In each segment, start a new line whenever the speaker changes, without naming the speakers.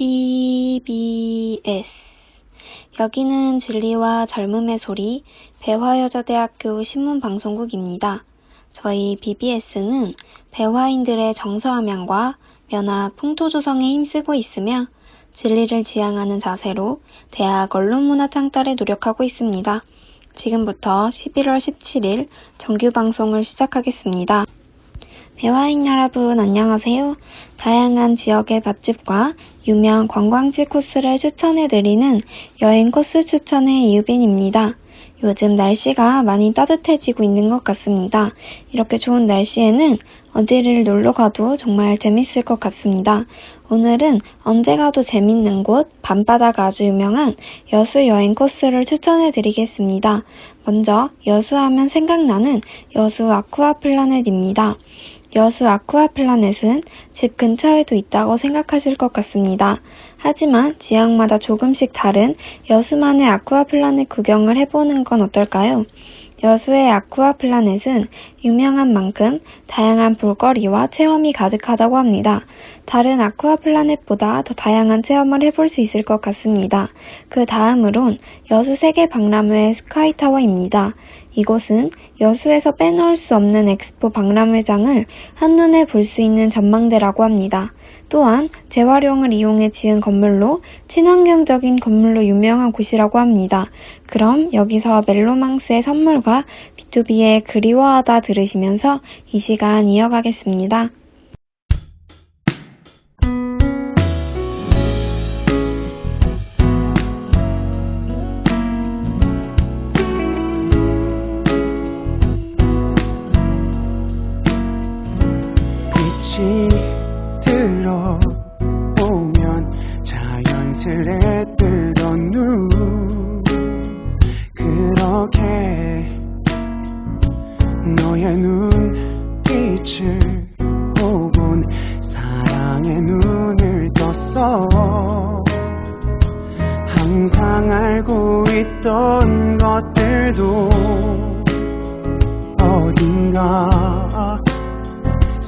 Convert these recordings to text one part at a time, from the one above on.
BBS 여기는 진리와 젊음의 소리 배화여자대학교 신문방송국입니다. 저희 BBS는 배화인들의 정서함양과 면학, 풍토 조성에 힘쓰고 있으며 진리를 지향하는 자세로 대학 언론문화 창달에 노력하고 있습니다. 지금부터 11월 17일 정규 방송을 시작하겠습니다. 배화인 여러분 안녕하세요. 다양한 지역의 맛집과 유명 관광지 코스를 추천해드리는 여행 코스 추천의 이유빈입니다. 요즘 날씨가 많이 따뜻해지고 있는 것 같습니다. 이렇게 좋은 날씨에는 어디를 놀러 가도 정말 재밌을 것 같습니다. 오늘은 언제 가도 재밌는 곳, 밤바다가 아주 유명한 여수 여행 코스를 추천해 드리겠습니다. 먼저 여수 하면 생각나는 여수 아쿠아 플라넷입니다. 여수 아쿠아 플라넷은 집 근처에도 있다고 생각하실 것 같습니다. 하지만 지역마다 조금씩 다른 여수만의 아쿠아 플라넷 구경을 해보는 건 어떨까요? 여수의 아쿠아 플라넷은 유명한 만큼 다양한 볼거리와 체험이 가득하다고 합니다. 다른 아쿠아 플라넷보다 더 다양한 체험을 해볼 수 있을 것 같습니다. 그 다음으론 여수 세계 박람회 스카이타워입니다. 이곳은 여수에서 빼놓을 수 없는 엑스포 박람회장을 한눈에 볼 수 있는 전망대라고 합니다. 또한 재활용을 이용해 지은 건물로 친환경적인 건물로 유명한 곳이라고 합니다. 그럼 여기서 멜로망스의 선물과 B2B의 그리워하다 들으시면서 이 시간 이어가겠습니다.
알고 있던 것들도 어딘가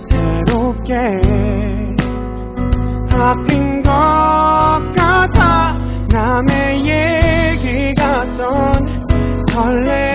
새롭게 바뀐 것 같아 남의 얘기 같던 설레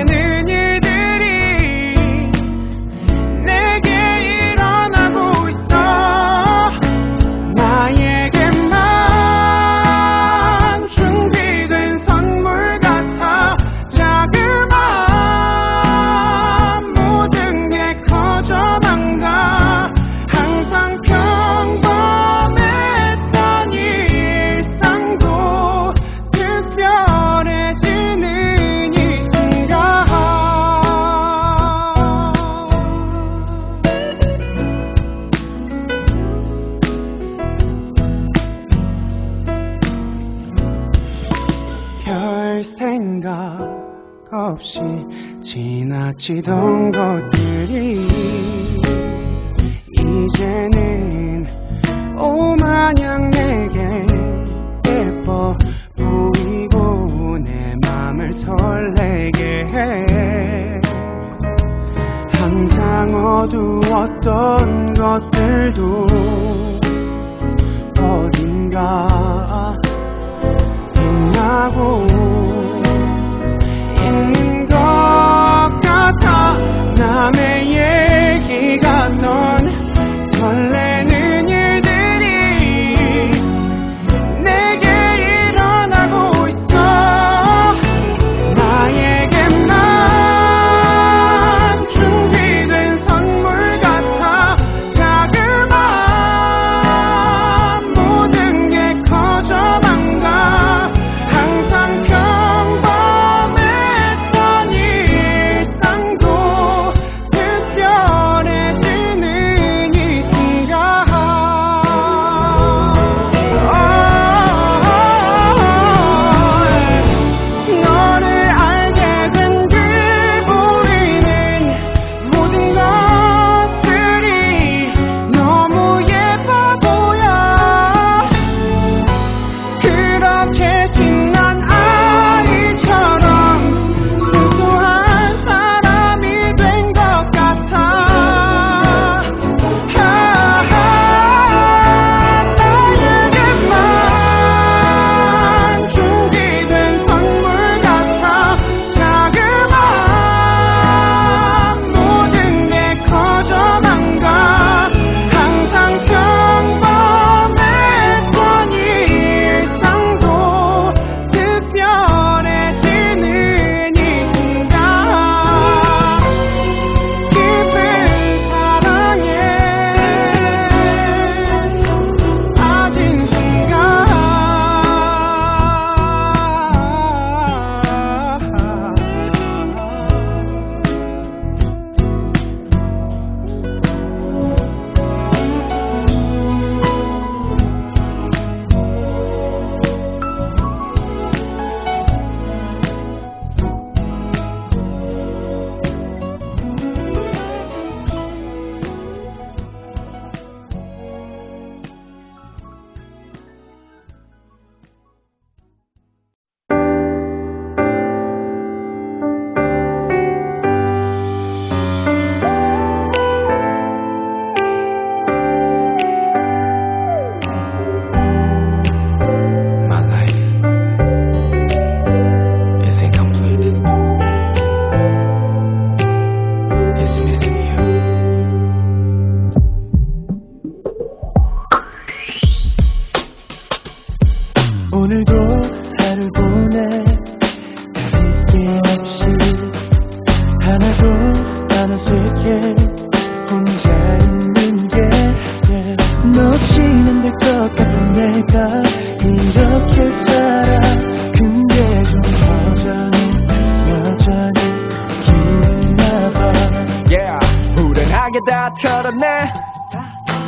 지나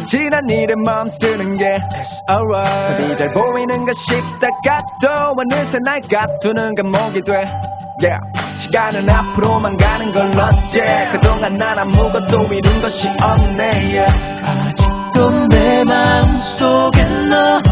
지난 일에 맘 쓰는 게 alright. 잘 보이는가 싶다가 또 어느새 날 가두는 감옥이 돼. Yeah. 시간은 앞으로만 가는 걸 어째. 그동안 난 아무것도 이룬 것이 없네. Yeah.
아직도 내 마음속에 너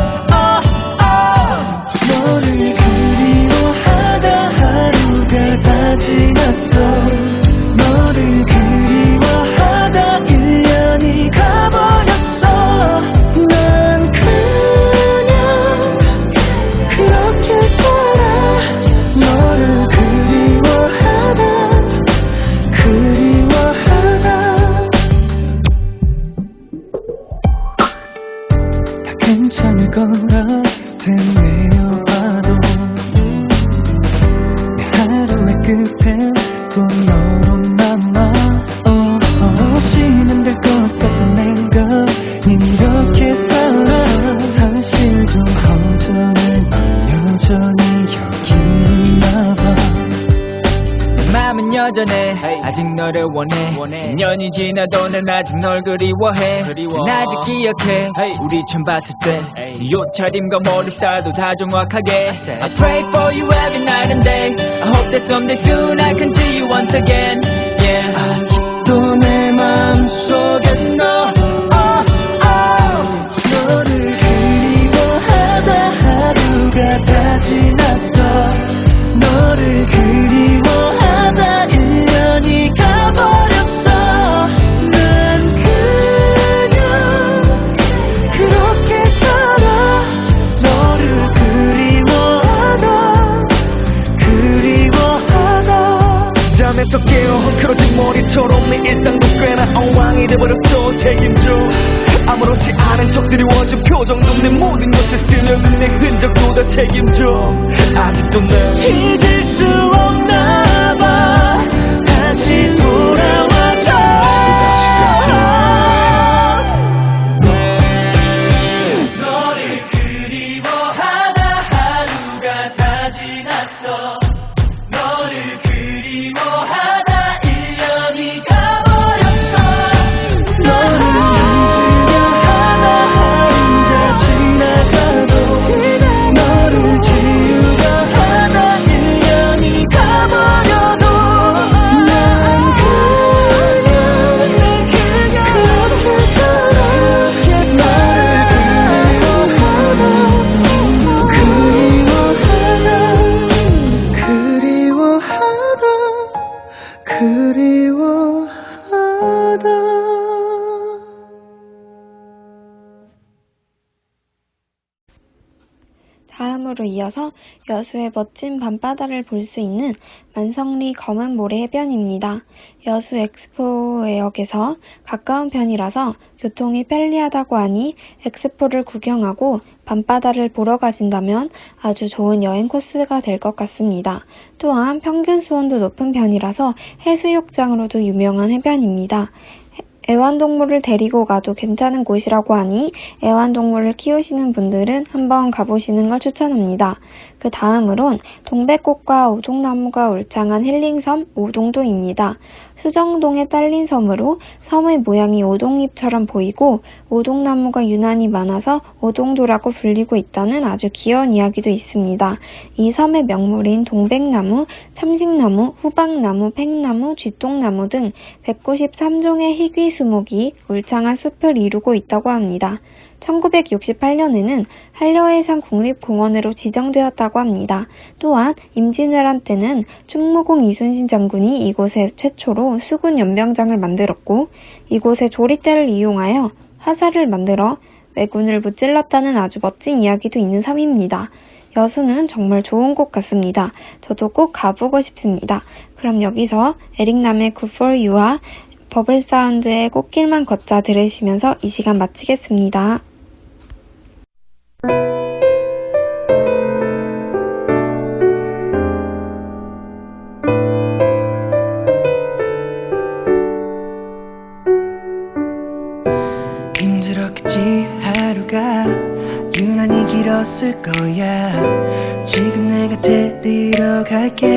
10년
전에 hey. 아직 너를 원해. 원해 10년이 지나도 난 아직 널 그리워해 그리워. 난 아직 기억해 hey. 우리 처음 봤을 때 네 옷차림과 머리살도 다 정확하게 I pray for you every night and day I hope that someday soon I can see you once again Yeah
아직도
내맘 책임져
다음으로 이어서 여수의 멋진 밤바다를 볼 수 있는 만성리 검은 모래 해변입니다. 여수 엑스포역에서 가까운 편이라서 교통이 편리하다고 하니 엑스포를 구경하고 밤바다를 보러 가신다면 아주 좋은 여행 코스가 될 것 같습니다. 또한 평균 수온도 높은 편이라서 해수욕장으로도 유명한 해변입니다. 애완동물을 데리고 가도 괜찮은 곳이라고 하니 애완동물을 키우시는 분들은 한번 가보시는 걸 추천합니다. 그 다음으론 동백꽃과 오동나무가 울창한 힐링섬 오동도입니다. 수정동에 딸린 섬으로 섬의 모양이 오동잎처럼 보이고 오동나무가 유난히 많아서 오동도라고 불리고 있다는 아주 귀여운 이야기도 있습니다. 이 섬의 명물인 동백나무, 참식나무, 후박나무, 팽나무, 쥐똥나무 등 193종의 희귀수목이 울창한 숲을 이루고 있다고 합니다. 1968년에는 한려해상 국립공원으로 지정되었다고 합니다. 또한 임진왜란 때는 충무공 이순신 장군이 이곳에 최초로 수군 연병장을 만들었고 이곳에 조리대를 이용하여 화살을 만들어 왜군을 무찔렀다는 아주 멋진 이야기도 있는 섬입니다. 여수는 정말 좋은 곳 같습니다. 저도 꼭 가보고 싶습니다. 그럼 여기서 에릭남의 Good For You와 버블 사운드의 꽃길만 걷자 들으시면서 이 시간 마치겠습니다.
힘들었겠지 하루가. 유난히 길었을 거야. 지금 내가 데리러 갈게.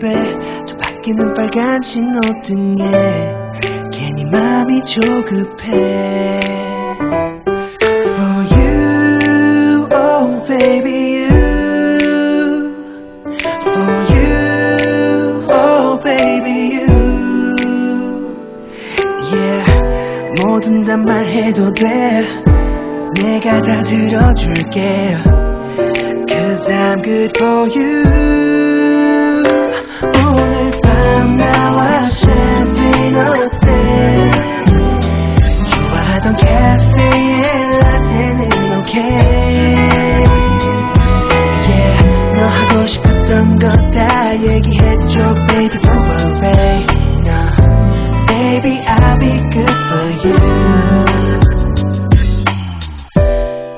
모습에 저 바뀌는 빨간 신호등에 괜히 마음이 조급해 For you, oh baby you For you, oh baby you Yeah, 뭐든 다 말해도 돼 내가 다 들어줄게 Cause I'm good for you 오늘 밤 나와 샴페인 어때 좋아하던 카페에 라떼는 Yeah 너 하고 싶었던 거다 얘기해줘 baby. Don't Baby I'll be good for you.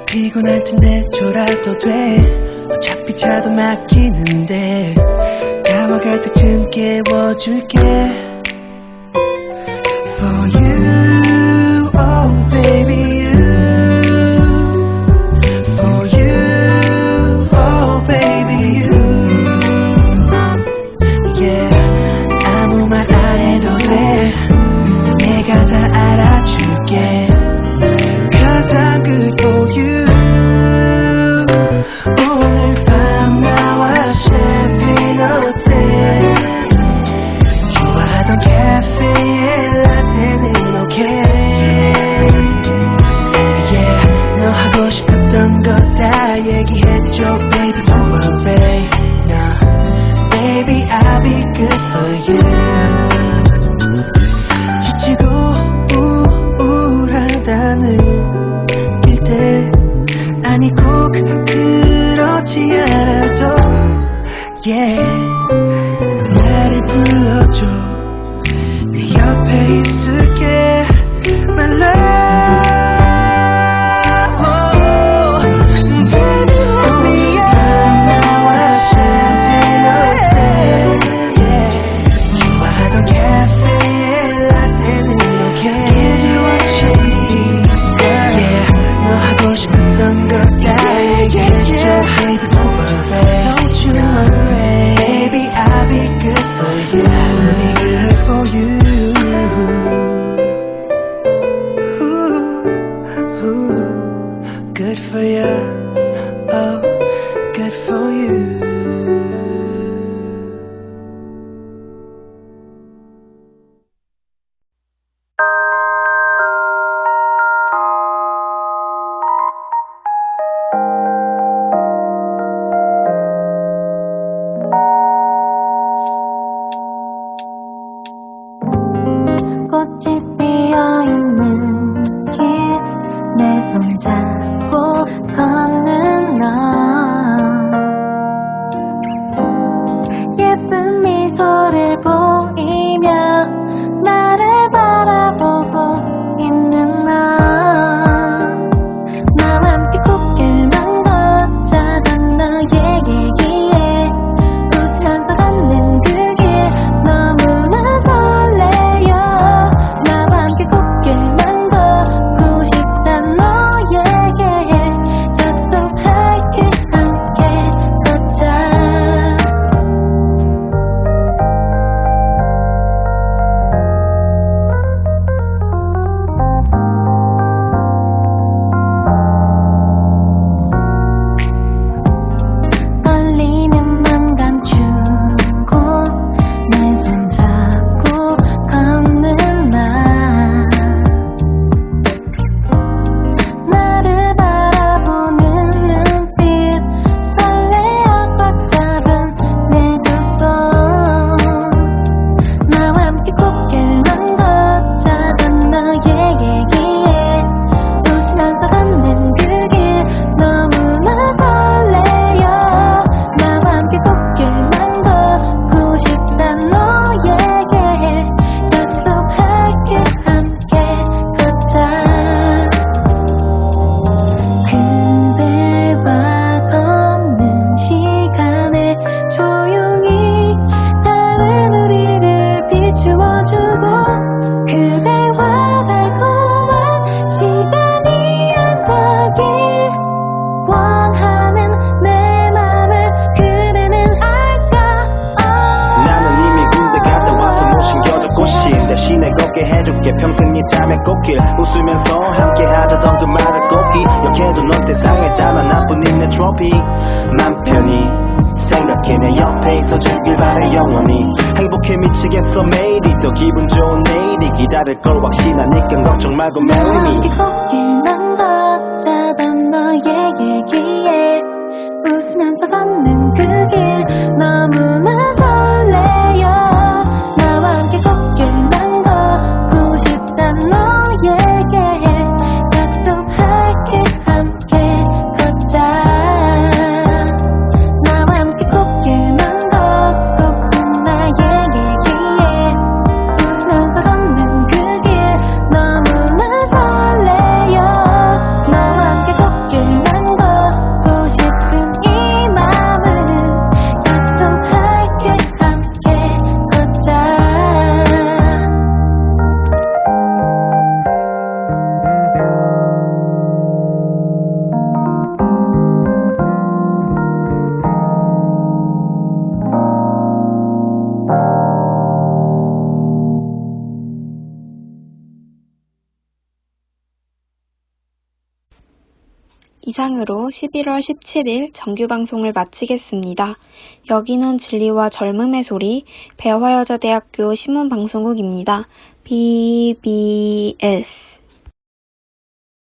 피곤할 텐데 졸아도 돼. 어차피 차도 막히는데 다와갈 때쯤 깨워줄게 바래 영원히 행복해 미치겠어 매일이 또 기분 좋은 내일이 기다릴 걸 확신하니까 걱정 말고 marry me
꽃길만 걷자던 너의 얘기에 웃으면서 걷는 그길
이상으로 11월 17일 정규 방송을 마치겠습니다. 여기는 진리와 젊음의 소리 배화여자대학교 신문방송국입니다. BBS